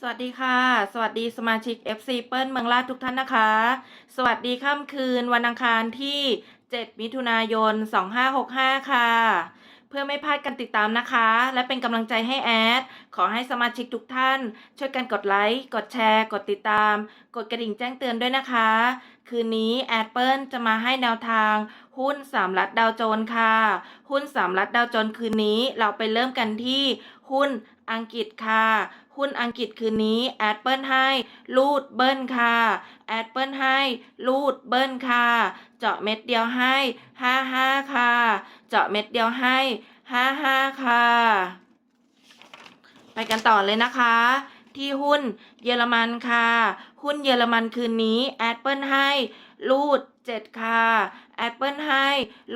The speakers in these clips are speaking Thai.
สวัสดีค่ะ สวัสดีสมาชิก FC เปิ้ลเมืองลาดทุกท่านนะคะ สวัสดีค่ำคืนวันอังคารที่ 7 มิถุนายน 2565 ค่ะ เพื่อไม่พลาดกันติดตามนะคะ และเป็นกำลังใจให้แอด ขอให้สมาชิกทุกท่าน ช่วยกันกดไลค์ กดแชร์ กดติดตาม กดกระดิ่งแจ้งเตือนด้วยนะคะ คืนนี้แอดเปิลจะมาให้แนวทาง หุ้นสามรัฐดาวโจนค่ะ หุ้นสามรัฐดาวโจนคืนนี้เราไปเริ่มกันที่หุ้นอังกฤษค่ะ หุ้นอังกฤษคืนนี้แอดเปิลให้ ลูดเบิ้ลค่ะแอดเปิลให้ ลูดเบิ้ลค่ะ เจาะเม็ดเดียวให้ห้าห้าค่ะ เจาะเม็ดเดียวให้ห้าห้าค่ะ ไปกันต่อเลยนะคะ ที่หุ้นเยอรมันค่ะ หุ้นเยอรมันคืนนี้แอดเปิลให้ลูด7ค่ะแอดเปิลให้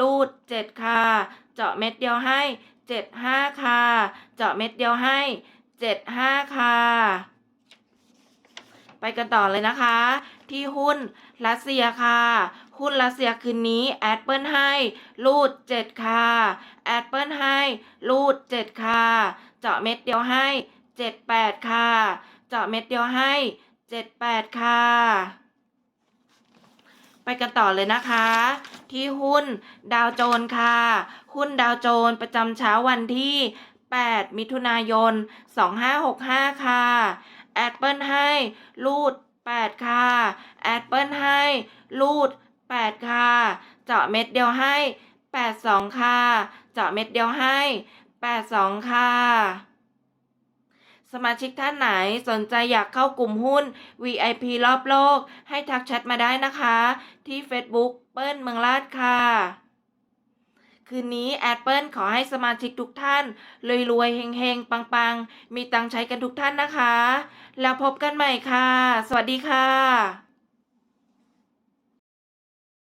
ลูด7ค่ะ เจาะเม็ดเดียวให้7 5ค่ะ เจาะเม็ดเดียวให้7 5ค่ะ ไปกันต่อเลยนะคะ ที่หุ้นรัสเซียค่ะ หุ้นรัสเซียคืนนี้แอดเปิลให้ลูด7ค่ะแอดเปิลให้ลูด7ค่ะ เจาะเม็ดเดียวให้7 8ค่ะ เจาะเม็ดเดียวให้7 8ค่ะ ไปกันต่อเลยนะคะที่หุ้นดาวโจนส์ค่ะ หุ้นดาวโจนส์ประจำเช้าวันที่ 8 มิถุนายน 2565 ค่ะ เปิลให้ลูด8ค่ะแอดเปิลให้ลูด8ค่ะ เจาะเม็ดเดียวให้82ค่ะ เจาะเม็ดเดียวให้82ค่ะสมาชิกท่านไหนสนใจอยากเข้ากลุ่มหุ้น VIP รอบโลก ให้ทักแชทมาได้นะคะ ที่ Facebook เปิ้ลเมืองลาดค่ะ คืนนี้แอดเปิลขอให้สมาชิกทุกท่านรวยๆเฮงๆ ปังๆ มีตังใช้กันทุกท่านนะคะ แล้วพบกันใหม่ค่ะ สวัสดีค่ะ